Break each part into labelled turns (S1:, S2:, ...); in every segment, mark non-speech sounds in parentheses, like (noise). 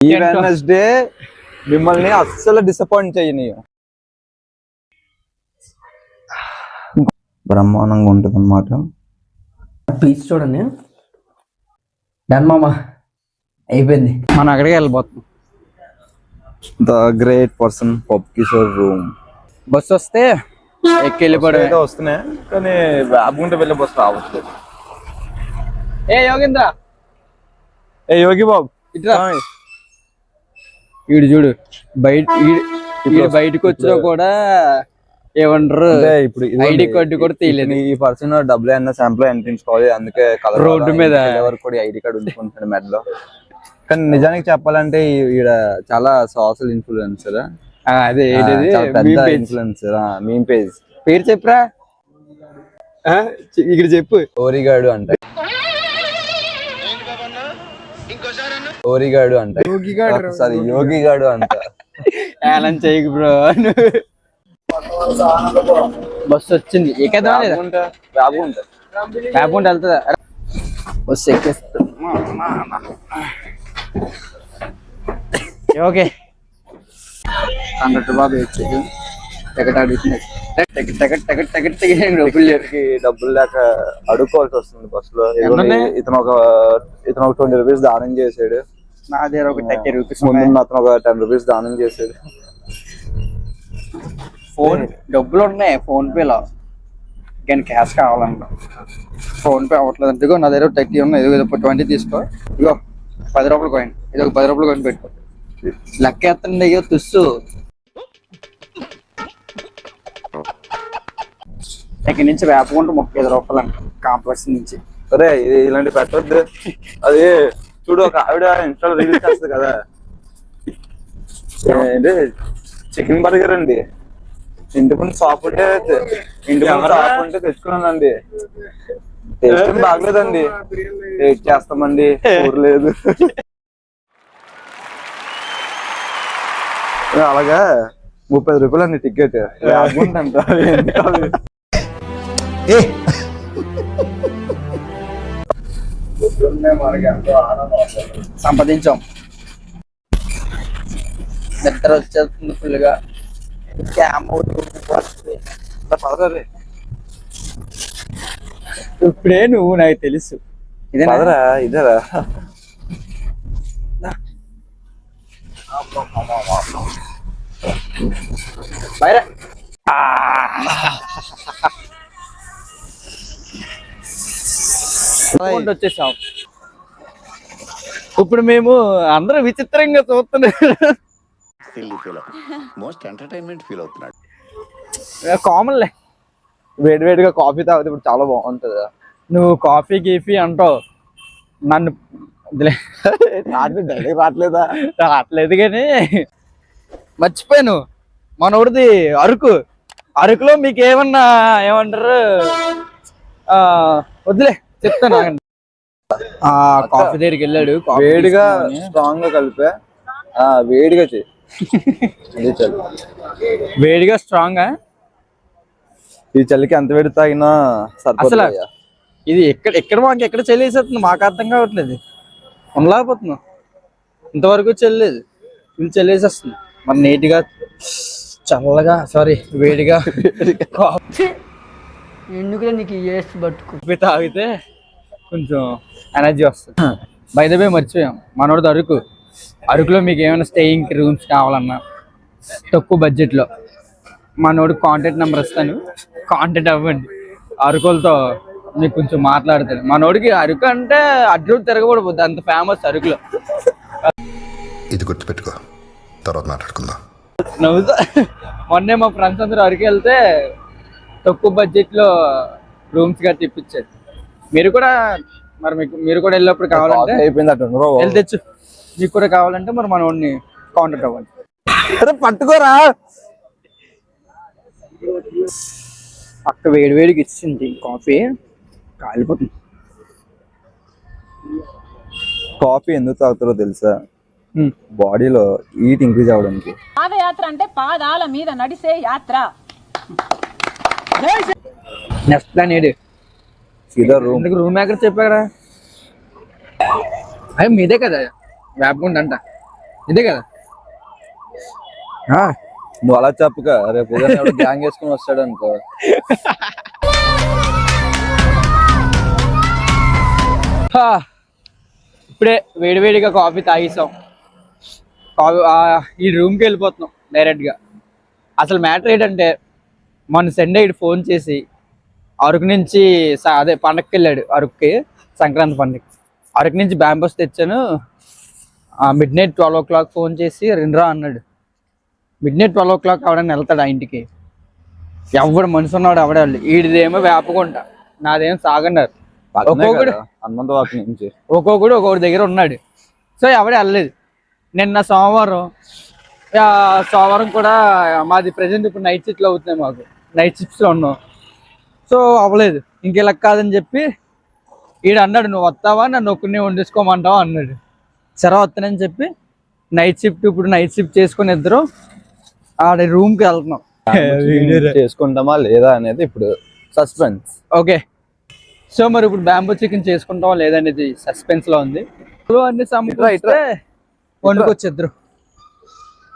S1: ఈ వెనస్డే మిమ్మల్ని అస్సలు డిసప్పాయింట్ చేయని బ్రహ్మాండంగా ఉంటుంది అనమాట
S2: పీస్ చూడండి. డన్ మామ. అయిపోయింది.
S3: మనం అక్కడికి వెళ్ళిపోతున్నాం
S1: ద గ్రేట్ పర్సన్ పప్ కిషోర్ రూమ్
S3: బస్సు వస్తే ఎక్కి వెళ్ళిపోవడమే.
S1: ఏదో వస్తున్నాయి కానీ వేపగుంట వెళ్ళే బస్సు రావట్లేదు
S3: ఏ యోగేంద్ర?
S1: ఏ యోగి బాబు
S3: ఇట్రా వీడు చూడు బయట వీడు- బయటకు వచ్చినా కూడా ఏమంటారు
S1: ఇప్పుడు
S3: ఐడి కార్డు కూడా తీయలేదు.
S1: ఈ పర్సన్ డబ్బులు అన్న శాంపుల్ ఎంట్రించుకోవాలి అందుకే కలర్
S3: రోడ్డు మీద.
S1: వరకు కూడా ఐడి కార్డు ఉంచుకుంటాడు మెడలో. కానీ నిజానికి చెప్పాలంటే ఈ- ఈడ చాలా సోషల్ ఇన్ఫ్లుయెన్సర్
S3: ఆ, అదే
S1: పెద్ద. ఇన్ఫ్లుయెన్సర్ మీమ్ పేజ్
S3: పేరు చెప్పురా? ఇక్కడ చెప్పు.
S1: ఓరిగాడు అంట. ఓరిగాడు అంట. సారీ యోగిగాడు. అంట.
S3: ఏలం చేయకు బ్రో. బస్సు వచ్చింది.
S1: వేపగుంట
S3: కాకుండా వెళ్తుందా? బస్సు ఎక్కేస్తా. ఓకే. హండ్రెడ్ బాబు వచ్చేది ticket అడుగుతున్నాయి ticket ticket ticket ticket ticket డబ్బులు
S1: డబ్బులు లేక అడుక్కోవాల్సి వస్తుంది బస్లో ఇదిగోండి,
S3: ఎన్నున్నాయి?
S1: ఇతను ఒక ఇతను ఒక ట్వంటీ రూపీస్ దానం చేసాడు.
S3: నా దగ్గర ఒక థర్టీ రూపీస్
S1: ముందు ఒక టెన్ రూపీస్ దానం చేసాడు
S3: ఫోన్ డబ్బులు ఉన్నాయి ఫోన్ పేలో కానీ క్యాష్ కావాలంట. ఫోన్ పే అవ్వట్లేదు. ఇదిగో నా దగ్గర థర్టీ ఉన్నాయి. ఇదిగో ఇది ట్వంటీ తీసుకో. ఇదిగో పది రూపాయలు కాయిన్ ఇది ఒక పది రూపాయలు కాయిన్ పెట్టుకో లెక్క ఎత్తండి. అయ్యో తుస్సు. ఇక్కడి నుంచి వేపకుంటే ముప్పై ఐదు రూపాయలు అంట కాంప్లెక్స్ నుంచి.
S1: ఇది ఇలాంటి పెట్టొద్దు. అది చూడు ఒక ఆవిడ ఇన్స్టాల్ రీల్స్ చేస్తుంది కదా. ఏంటి? చికెన్ బర్గర్ అండి. ఇంటి ముందు షాప్ ఉంటే ఇంటి ముందు షాప్ ఉంటే తెచ్చుకున్నానండి. టేస్ట్ బాగలేదండి. టేస్ట్ చేస్తామండి? ఊరలేదు అలాగా? ముప్పై రూపాయలు అండి టికెట్ అంట (laughs)
S3: సంపాదించాం. నిద్ర వచ్చేస్తుంది ఫుల్గా ఇప్పుడే నువ్వు నాకు తెలుసు.
S1: ఇదేరా.
S3: బయరా వచ్చేసాం. ఇప్పుడు మేము అందరూ విచిత్రంగా చూస్తున్నాం.
S4: Silly feel most entertainment feel అవుతున్నాడు.
S3: కామన్లే
S1: వేడి వేడిగా కాఫీ తాగితే ఇప్పుడు చాలా బాగుంటది.
S3: నువ్వు కాఫీ గీఫీ అంటావు. నన్ను.
S1: డైలీ రావట్లేదా?
S3: రావట్లేదు కానీ. మర్చిపోయాను. మనోడిది అరకు. అరకులో మీకు ఏమన్నా ఏమంటారు వద్దులే చెప్తాను కాఫీ దగ్గరికి వెళ్ళాడు కాఫీ
S1: వేడిగా. స్ట్రాంగ్గా కలిపే ఆ వేడిగా చలి
S3: వేడిగా స్ట్రాంగ్
S1: ఈ చలికి ఎంత వేడి తాగినా
S3: అసలు
S1: సరిపోతుంది
S3: ఇది ఎక్కడ ఎక్కడ మాకు ఎక్కడ చెల్లేసేస్తుంది మాకు అర్థం కావట్లేదు. ఉండలేకపోతున్నాం. ఇంతవరకు చెల్లేదు ఫుల్ చెల్లేసేస్తుంది మరి నీట్గా చల్లగా సారీ వేడిగా కాఫీ.
S2: ఎందుకులే నీకు ఏస్ పట్టుకు
S3: తాగితే కొంచెం ఎనర్జీ వస్తుంది. బై ద వే మర్చిపోయాం. మనోడిది అరకు. అరకులో మీకు ఏమైనా స్టేయింగ్ రూమ్స్ కావాలన్నా తక్కువ బడ్జెట్లో మనోడు కాంటాక్ట్ నెంబర్ ఇస్తాను. కాంటాక్ట్ అవ్వండి. అరకులతో మీకు కొంచెం మాట్లాడతాడు. మనోడికి అరకు అంటే అడ్డు తిరగబడిపోద్ది. అంత ఫేమస్ అరకులో.
S4: ఇది గుర్తుపెట్టుకో. తర్వాత మాట్లాడుకుందాం.
S3: నవ్వుతా. మొన్నే మా ఫ్రెండ్స్ అందరూ అరకు వెళ్తే తక్కువ బడ్జెట్లో రూమ్స్గా తెప్పించారు. మీరు కూడా మరి మీకు మీరు కూడా వెళ్ళినప్పుడు కావాలంటే
S1: అయిపోయింది అటు
S3: వెళ్ళి తెచ్చు. మీకు కూడా కావాలంటే మరి మన వాడిని కాంటాక్ట్ అవ్వండి.
S1: అరే పట్టుకోరా.
S3: అక్క వేడి వేడికి ఇచ్చింది కాఫీ. కాలిపోతుంది.
S1: కాఫీ ఎందుకు తాగుతారో తెలుసా. బాడీలో హీట్ ఇంక్రీజ్ అవ్వడానికి.
S5: పాదయాత్ర అంటే పాదాల మీద నడిసే యాత్ర.
S3: నెక్స్ట్ ప్లాన్ ఏడు
S1: సీదా రూమ్
S3: రూమ్ ఎక్కడ చెప్పారా అదే మీదే కదా. వేపకుండా అంట ఇదే కదా.
S1: నువ్వు అలా చెప్పక రేపు గ్యాంగ్ వేసుకుని వస్తాడు అనుకో.
S3: ఇప్పుడే వేడివేడిగా కాఫీ తాగేసాం. కాఫీ ఈ రూమ్కి వెళ్ళిపోతున్నాం డైరెక్ట్గా అసలు మ్యాటర్ ఏంటంటే మొన్న సండే ఫోన్ చేసి అరకు నుంచి అదే పండగకి వెళ్ళాడు. అరకుకి సంక్రాంతి పండగ అరకు నుంచి బ్యాంబోస్ తెచ్చాను. Midnight twelve o'clock phone చేసి రెండ్రా అన్నాడు. Midnight twelve o'clock అవడానికి వెళ్తాడు ఆ ఇంటికి? ఎవడు మనిషి ఉన్నాడు అవడే వాళ్ళు. వీడిదేమో వేపకుంట. నాదేమో సాగన్నారు. ఒక్కొక్కడు ఒక్కొక్కడు ఒక్కొక్కడి దగ్గర ఉన్నాడు. సో ఎవడే వెళ్ళలేదు. నిన్న సోమవారం సోమవారం కూడా మాది ప్రజెంట్ ఇప్పుడు నైట్ షిఫ్ట్లో అవుతున్నాయి మాకు. నైట్ షిఫ్ట్స్లో ఉన్నాం. సో అవ్వలేదు. ఇంకెలా కాదని చెప్పి ఈడు అన్నాడు నువ్వు వస్తావా? నన్ను ఒక్కరిని వండేసుకోమంటావా? అన్నాడు. సరే వస్తానని చెప్పి నైట్ షిఫ్ట్ ఇప్పుడు నైట్ షిఫ్ట్ చేసుకుని ఇద్దరు ఆడ రూమ్కి వెళ్తున్నాం. (laughs)
S1: చేసుకుంటామా లేదా అనేది ఇప్పుడు సస్పెన్స్
S3: ఓకే. సో మరి ఇప్పుడు బ్యాంబూ చికెన్ చేసుకుంటాం లేదనేది సస్పెన్స్లో ఉంది. ఇప్పుడు అన్ని సమకూరిస్తే వండుకోవచ్చు ఇద్దరు.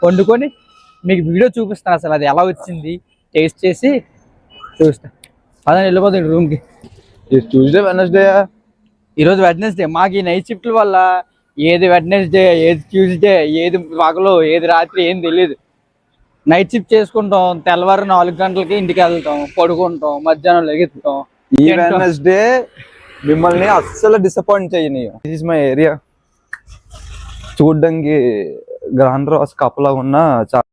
S3: వండుకొని మీకు వీడియో చూపిస్తాను అసలు అది ఎలా వచ్చింది టేస్ట్ చేసి చూస్తా అదే వెళ్ళిపోతుంది రూమ్కి
S1: ట్యూస్డే వెనస్డే
S3: ఈరోజు వెడ్నెస్డే మాకు ఈ నైట్ షిఫ్ట్ల వల్ల ఏది వెడ్నెస్డే ఏది ట్యూస్డే ఏది పగలు ఏది రాత్రి ఏం తెలియదు నైట్ షిఫ్ట్ చేసుకుంటాం తెల్లవారు నాలుగు గంటలకి ఇంటికి వెళ్తాం పడుకుంటాం మధ్యాహ్నం లెగుతాం
S1: ఈ వెనస్డే మిమ్మల్ని అస్సలు డిసప్పాయింట్ చేయని దిస్ ఇస్ మై ఏరియా చూడ్డానికి గ్రాండ్ రాస్ కప్పలా ఉన్న చాలా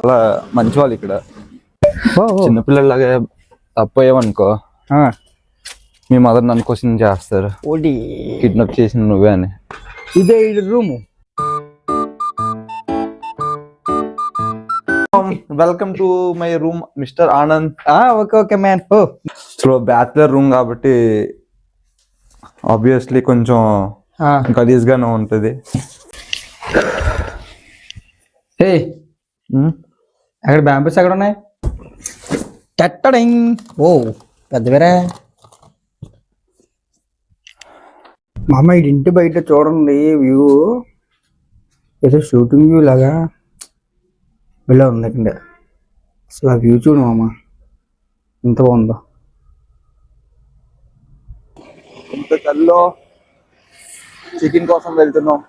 S1: చాలా మంచి వాళ్ళు ఇక్కడ. చిన్నపిల్లలాగా తప్పయ్యావనుకో మీ మదర్ నన్ను క్వశ్చన్ చేస్తారు.
S3: ఓడి.
S1: కిడ్నాప్ చేసిన నువ్వే అని.
S3: ఇదే room.
S1: Welcome to my room Mr Anand.
S3: Okay okay man. Oh.
S1: So bachelor room కాబట్టి ఆబ్వియస్లీ కొంచెం గలీజ్ గానే ఉంటది.
S3: హే అక్కడ బ్యాంబూస్ ఎక్కడ ఉన్నాయి టట్టడింగ్ ఓ పెద్దవేరా. మా అమ్మ ఈ ఇంటి బయట చూడండి వ్యూ. ఏదో షూటింగ్ వ్యూ లాగా. ఇలా ఉంది ఇక్కడ అసలు ఆ వ్యూ చూడు మామ. ఎంత బాగుందో.
S1: ఇంత చల్లో చికెన్ కోసం వెళ్తున్నాం.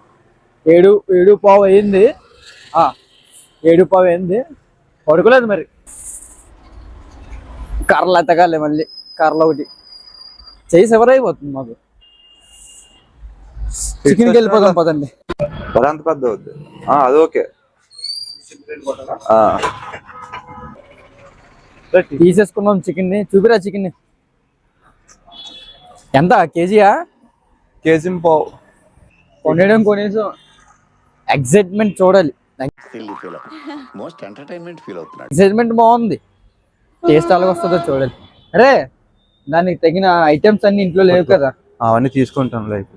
S3: ఏడు ఏడు పావు అయింది. ఆ, ఏడు పావు అయింది. పడుకోలేదు మరి. కర్రలు ఎత్తగాలి మళ్ళీ. కర్రలు ఒకటి. చేసి ఎవరైపోతుంది మాకు? చికెన్కి వెళ్ళిపోదాం పదండి.
S1: అంత పెద్ద వద్దు ఆ, అది ఓకే. ఆ,
S3: తీసేసుకున్నాం చికెన్ని. చూపిరా చికెన్ని. ఎంత? కేజీయా?
S1: కేజీ పావు.
S3: కొనేయడం కొనేసాం. ఎగ్జైట్మెంట్ చూడాలి.
S4: మోస్ట్ ఎంటర్టైన్మెంట్ ఫీల్ అవుతున్నాడు.
S3: ఎగ్జైట్మెంట్ బాగుంది. టేస్ట్ అలాగ వస్తుందో చూడాలి. అరే దానికి తగిన ఐటమ్స్ అన్ని ఇంట్లో లేవు కదా.
S1: అవన్నీ తీసుకుంటాం లైక్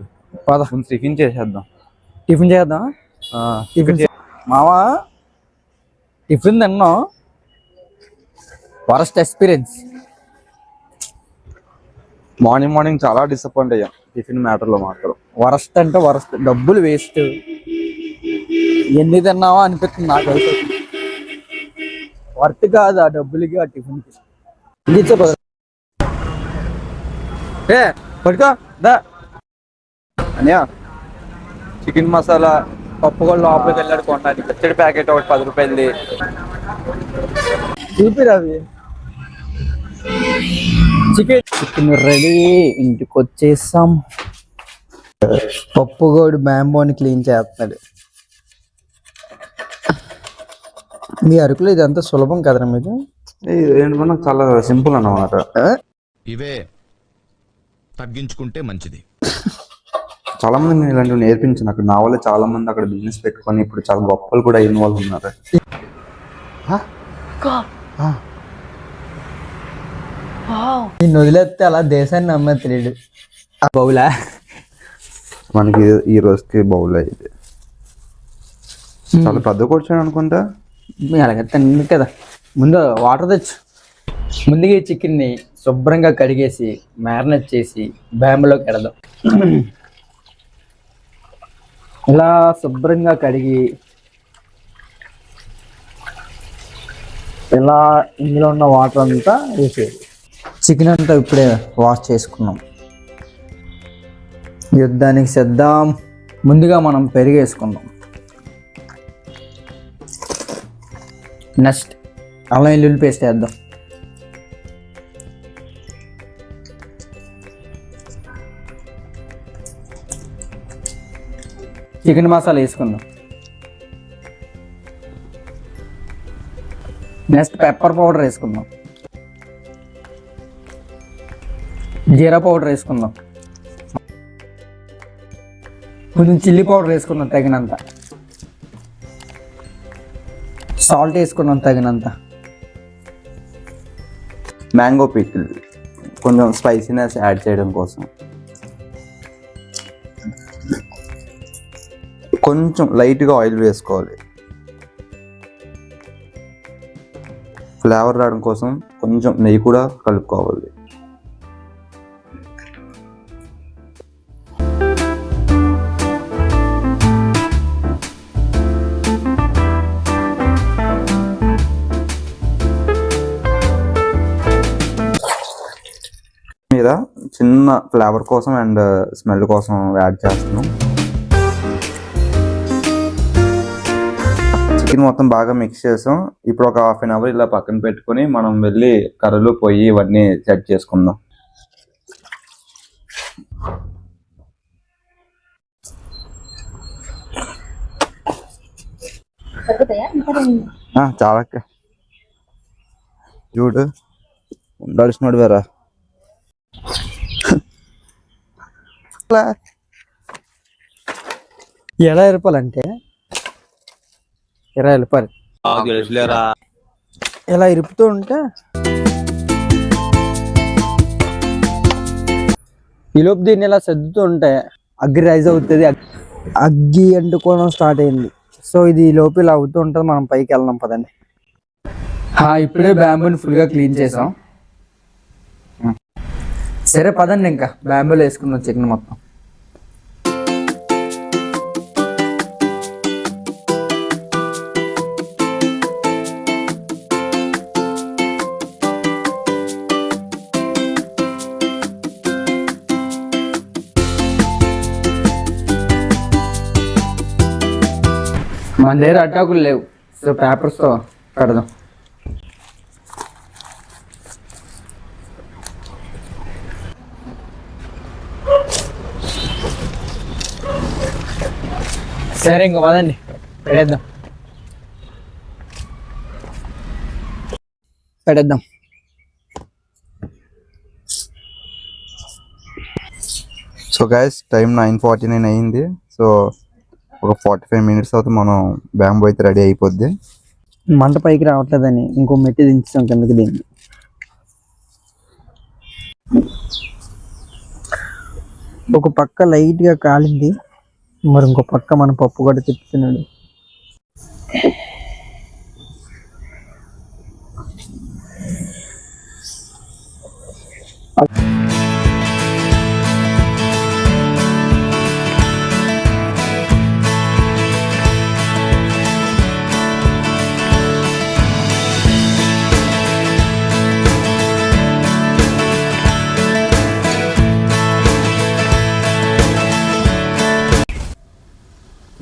S1: టిఫిన్ చేసేద్దాం.
S3: టిఫిన్ చేద్దాం టిఫిన్ మావా టిఫిన్ తిన్నాం వరస్ట్ ఎక్స్పీరియన్స్
S1: మార్నింగ్ మార్నింగ్ చాలా డిసప్పాయింట్ అయ్యాం. టిఫిన్ మ్యాటర్లో మాత్రం.
S3: వరస్ట్ అంటే వరస్ట్ డబ్బులు వేస్ట్ ఎన్ని తిన్నావా అనిపిస్తుంది నాకైతే వర్త్ కాదు ఆ డబ్బులకి ఆ టిఫిన్కి. పద. ఏ దా.
S1: అనియా చికెన్ మసాలా
S3: పప్పు కూడా లోపలికి వెళ్ళాడు కొనడానికి.
S1: పచ్చడి ప్యాకెట్ ఒకటి పది రూపాయలది.
S3: చూపిరా అవి. చికెన్. Chicken ready. ఇంటికి వచ్చేసాం పప్పుగోడు బ్యాంబోని క్లీన్ చేస్తున్నాడు. మీ అరకులో ఇదంతా సులభం కదరా మీకు
S1: ఏంటన్నా చాలా సింపుల్ అన్నమాట.
S6: ఇవే తగ్గించుకుంటే మంచిది.
S1: చాలా మంది నేను ఇలాంటివి నేర్పించాను. అక్కడ నా వల్ల చాలా మంది అక్కడ బిజినెస్ పెట్టుకొని ఇప్పుడు చాలా గొప్పలు కూడా అయిన వాళ్ళు ఉన్నారు
S3: నిన్ను వదిలేస్తే అలా దేశాన్ని నమ్మే తెలియడు బౌలా?
S1: మనకి ఇది- ఈ రోజుకి బౌల్ అయింది చాలా పెద్ద కూర్చొని అనుకుంటా.
S3: అలాగే తిండి కదా. ముందు వాటర్ తెచ్చు. ముందుగా ఈ చికెన్ని శుభ్రంగా కడిగేసి మ్యారినేట్ చేసి బ్యాంబులోకి ఎడదాం. ఇలా శుభ్రంగా కడిగి ఇలా ఇందులో ఉన్న వాటర్ అంతా వేసేది చికెన్ అంతా ఇప్పుడే వాష్ చేసుకున్నాం. యుద్ధానికి సిద్ధం. ముందుగా మనం పెరిగేసుకుందాం నెక్స్ట్ అల్లం వెల్లుల్లి పేస్ట్ వేద్దాం. చికెన్ మసాలా వేసుకుందాం. నెక్స్ట్ పెప్పర్ పౌడర్ వేసుకుందాం. జీరా పౌడర్ వేసుకుందాం. కొంచెం చిల్లీ పౌడర్ వేసుకుందాం తగినంత. సాల్ట్ వేసుకున్నాం తగినంత.
S1: మ్యాంగో పికిల్ కొంచెం స్పైసీనెస్ యాడ్ చేయడం కోసం. కొంచెం లైట్గా ఆయిల్ వేసుకోవాలి. ఫ్లేవర్ రావడం కోసం కొంచెం నెయ్యి కూడా కలుపుకోవాలి. ఫ్లేవర్ కోసం అండ్ స్మెల్ కోసం యాడ్ చేస్తున్నాం. చికెన్ మొత్తం బాగా మిక్స్ చేసాం. ఇప్పుడు ఒక హాఫ్ అన్ అవర్ ఇలా పక్కన పెట్టుకొని మనం వెళ్ళి కర్రలు పొయ్యి ఇవన్నీ సెట్ చేసుకుందాం. చాలా. చూడు ఉండాల్సినోడు వేరా
S3: ఎలా ఇరపాలంటే? ఇరవై రూపాయలు ఇలా ఇరుపుతూ ఉంటే? ఈలోపు దీన్ని ఇలా సర్దుతూ ఉంటే అగ్గి రైజ్ అవుతుంది. అగ్- అగ్గి అంటుకోవడం స్టార్ట్ అయింది. సో ఇది ఈ లోపు ఇలా అవుతూ ఉంటుంది. మనం పైకి వెళ్దాం పదండి. ఇప్పుడే బ్యాంబూని ఫుల్గా క్లీన్ చేసాం. సరే పదండి ఇంకా. బ్యాంబూలో వేసుకుందాం చికెన్ మొత్తం. మన దగ్గర అటాకులు లేవు. సో పేపర్స్తో పెడదాం. సరే ఇంక పదండి. పెడేద్దాం. పెడేద్దాం.
S1: So guys time nine forty nine అయింది. సో ఒక ఫార్టీ ఫైవ్ మినిట్స్ అవుతే మనం బ్యాంబో అయితే రెడీ అయిపోద్ది.
S3: మంట పైకి రావట్లేదని ఇంకో మెట్టి దించుతాం కిందకి దీన్ని ఒక పక్క లైట్గా కాలింది. మరి ఇంకో పక్క మన పప్పు కూడా తిప్పుతున్నాడు.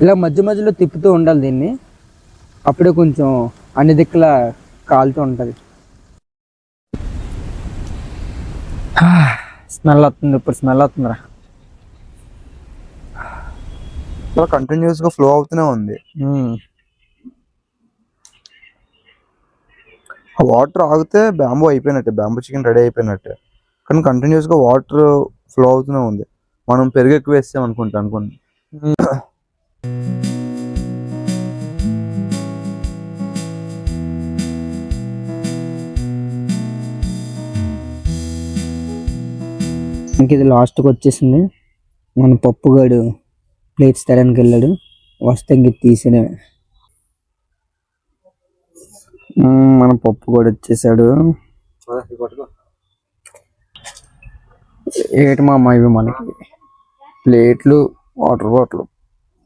S3: ఇలా మధ్య మధ్యలో తిప్పుతూ ఉండాలి దీన్ని. అప్పుడే కొంచెం అన్ని దిక్కుల కాలుతూ ఉంటుంది. స్మెల్ వస్తుంది ఇప్పుడు స్మెల్ వస్తుందిరా.
S1: కంటిన్యూస్గా ఫ్లో అవుతూనే ఉంది. వాటర్ ఆగితే బ్యాంబో అయిపోయినట్టే బ్యాంబో చికెన్ రెడీ అయిపోయినట్టే. కానీ కంటిన్యూస్గా వాటర్ ఫ్లో అవుతూనే ఉంది. మనం పెరుగు ఎక్కువ వేస్తాం అనుకుంటా అనుకోండి.
S3: ఇంక ఇది లాస్ట్కి వచ్చేసింది. మన పప్పుగాడు ప్లేట్స్ తరానికి వెళ్ళాడు. వస్తే ఇంక తీసిన. మన పప్పు కూడా వచ్చేసాడు. ఏటి మా అమ్మ ఇవి మనకి? ప్లేట్లు వాటర్ బాటిల్.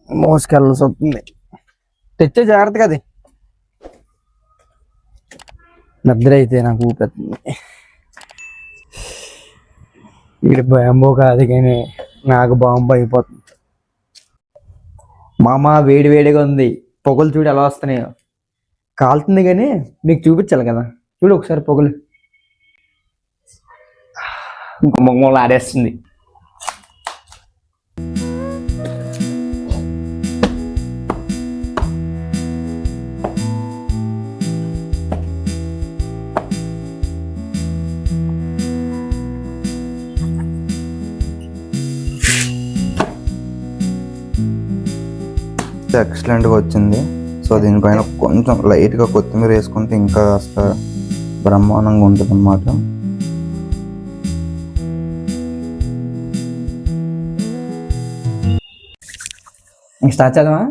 S3: మోసుకెళ్ళాల్సి వస్తుంది తెచ్చే జాగ్రత్తగా అది నిద్ర అయితే నాకు ఊపెత్తుంది వీడి బాంబో కాదు కానీ నాకు బాంబు అయిపోతుంది మామ వేడి వేడిగా ఉంది పొగలు చూడు ఎలా వస్తున్నాయో కాలుతుంది కానీ మీకు చూపించాలి కదా చూడు ఒకసారి పొగలు గుమ్మగుమ్మలు ఆడేస్తుంది
S1: ఎక్సలెంట్గా వచ్చింది. సో దీనిపైన కొంచెం లైట్గా కొత్తిమీర వేసుకుంటే ఇంకా కాస్త బ్రహ్మాండంగా ఉంటుంది అన్నమాట
S3: స్టార్ట్ చేద్దామా?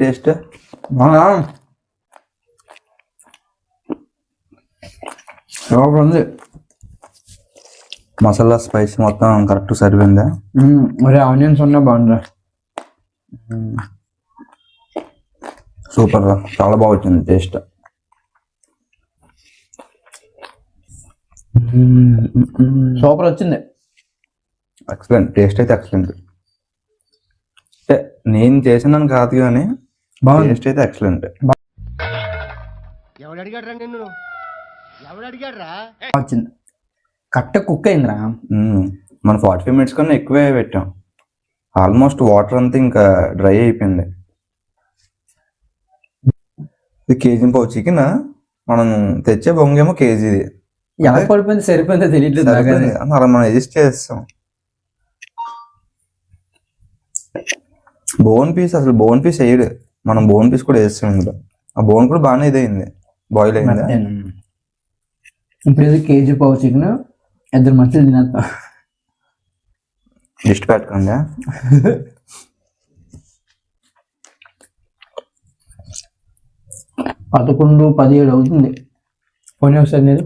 S1: టేస్ట్
S3: సూపర్ ఉంది.
S1: మసాలా స్పైస్ మొత్తం కరెక్ట్ సరిపోయిందా.
S3: మరి ఆనియన్స్ ఉన్నా బాగుందా
S1: సూపర్ రా చాలా బాగా వచ్చింది టేస్ట్.
S3: సూపర్ వచ్చింది.
S1: ఎక్సలెంట్. టేస్ట్ అయితే ఎక్సలెంట్. అంటే నేను చేసినాను కాదు కానీ
S3: బాగుంది.
S1: టేస్ట్ అయితే ఎక్సలెంట్.
S3: వచ్చింది. కట్ట కుక్ అయిందిరా.
S1: మనం ఫార్టీ ఫైవ్ మినిట్స్ కన్నా ఎక్కువే పెట్టాం. ఆల్మోస్ట్ వాటర్ అంతా ఇంకా డ్రై అయిపోయింది. ఇది కేజీ పావు చికెన్? మనం తెచ్చే బొంగేమో కేజీది.
S3: ఎలా పడిపోయింది? సరిపోయిందో తెలియట్లేదు.
S1: అలా మనం అడ్జస్ట్ చేస్తాం బోన్ పీస్ అసలు బోన్ పీస్ వేయడు. మనం బోన్ పీస్ కూడా వేస్తాం ఇందులో. ఆ బోన్ కూడా బాగానే ఇదైంది. బాయిల్ అయింది.
S3: ఇప్పుడు కేజీ పావు చికెన్. ఇద్దరు మనుషులు తినేస్తాం
S1: లిస్ట్ పెట్టుకోండి.
S3: పదకొండు పదిహేడు అవుతుంది. పోనీ ఒకసారి నేను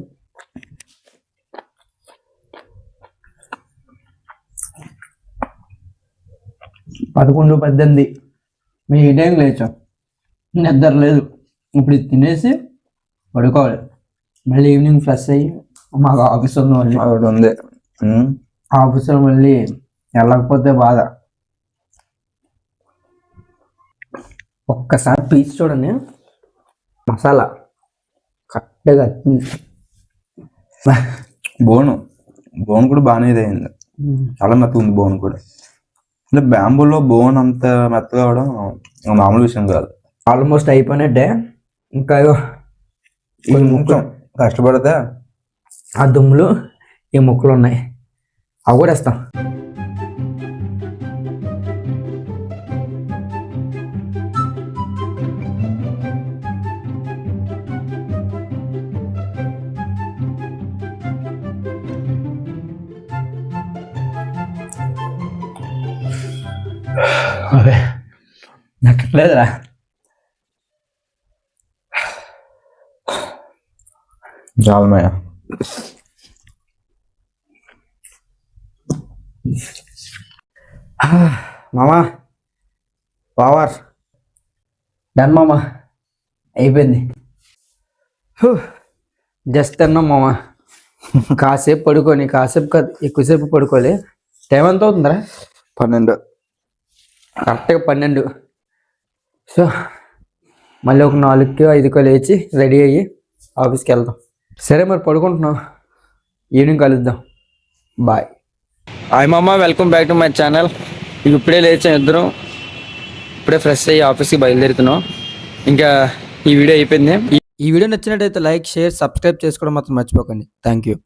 S3: పదకొండు పద్దెనిమిది. మీ ఏ టైం లేచాం. నిద్ర లేదు. ఇప్పుడు తినేసి పడుకోవాలి. మళ్ళీ ఈవినింగ్ ఫ్రెష్ అయ్యి మాకు ఆఫీస్ ఉంది మళ్ళీ
S1: ఆవిడ ఉంది. ఉమ్.
S3: ఆఫీస్లో మళ్ళీ వెళ్ళకపోతే బాధ. ఒక్కసారి పీస్ చూడండి. మసాలా కరెక్ట్గా.
S1: బోను. బోన్ కూడా బాగానే ఇదైంది. చాలా మెత్తగా ఉంది బోన్ కూడా. అంటే బ్యాంబూలో బోన్ అంత మెత్తగా అవడం మామూలు విషయం కాదు.
S3: ఆల్మోస్ట్ అయిపోయినట్టే. ఇంకా
S1: కొంచెం
S3: ముక్కలు
S1: కష్టపడితే
S3: ఆ దుమ్ములు ఈ మొక్కలు ఉన్నాయి. అవి కూడా వేస్తాం. అదే నాకు లేదురా.
S1: చాలమయ్య
S3: మామా పవర్ డన్ మామా అయిపోయింది. జస్ట్ తిన్నాం మామా. కాసేపు పడుకొని కాసేపు కాదు ఎక్కువసేపు పడుకోలే. టైం ఎంత అవుతుందిరా?
S1: పన్నెండు.
S3: కరెక్ట్గా పన్నెండు. సో మళ్ళీ ఒక నాలుగుకి ఐదుకో లేచి రెడీ అయ్యి ఆఫీస్కి వెళ్దాం. సరే మరి పడుకుంటున్నాం. ఈవినింగ్ కలుద్దాం. బాయ్. హాయ్ మామ welcome back to my channel. ఇప్పుడే లేచాం ఇద్దరం. ఇప్పుడే ఫ్రెష్ అయ్యి ఆఫీస్కి బయలుదేరుతున్నాం. ఇంకా ఈ వీడియో అయిపోయింది. ఈ వీడియో నచ్చినట్టయితే లైక్ షేర్ సబ్స్క్రైబ్ చేసుకోవడం మాత్రం మర్చిపోకండి. Thank you.